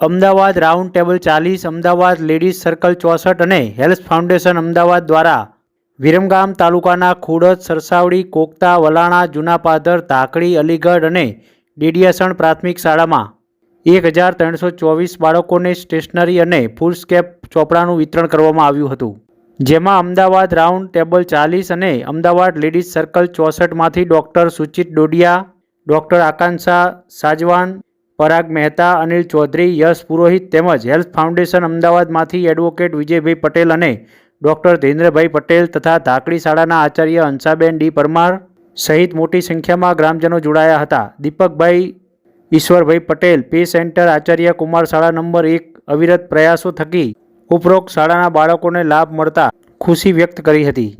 Ahmedabad round table ચાલીસ, Ahmedabad ladies circle ચોસઠ અને હેલ્થ ફાઉન્ડેશન અમદાવાદ દ્વારા વિરમગામ તાલુકાના ખુડદ, સરસાવડી, કોકતા, વલાણા, જૂનાપાદર, ધાકડી, અલીગઢ અને ડેડિયાસણ પ્રાથમિક શાળામાં એક હજાર ત્રણસો ચોવીસ બાળકોને સ્ટેશનરી અને ફૂલસ્કેપ ચોપડાનું વિતરણ કરવામાં આવ્યું હતું. જેમાં અમદાવાદ રાઉન્ડ ટેબલ ચાલીસ અને અમદાવાદ લેડીઝ સર્કલ ચોસઠમાંથી ડૉક્ટર સુચિત ડોડિયા, ડૉક્ટર આકાંક્ષા સાજવાન પરાગ મહેતા, અનિલ ચૌધરી, યશ પુરોહિત તેમજ હેલ્થ ફાઉન્ડેશન અમદાવાદમાંથી એડવોકેટ વિજયભાઈ પટેલ અને ડૉક્ટર ધીરેન્દ્રભાઈ પટેલ તથા ધાકડી શાળાના આચાર્ય હંસાબેન ડી પરમાર સહિત મોટી સંખ્યામાં ગ્રામજનો જોડાયા હતા. દીપકભાઈ ઈશ્વરભાઈ પટેલ, પે સેન્ટર આચાર્ય કુમાર શાળા નંબર એક, અવિરત પ્રયાસો થકી ઉપરોક્ત શાળાના બાળકોને લાભ મળતા ખુશી વ્યક્ત કરી હતી.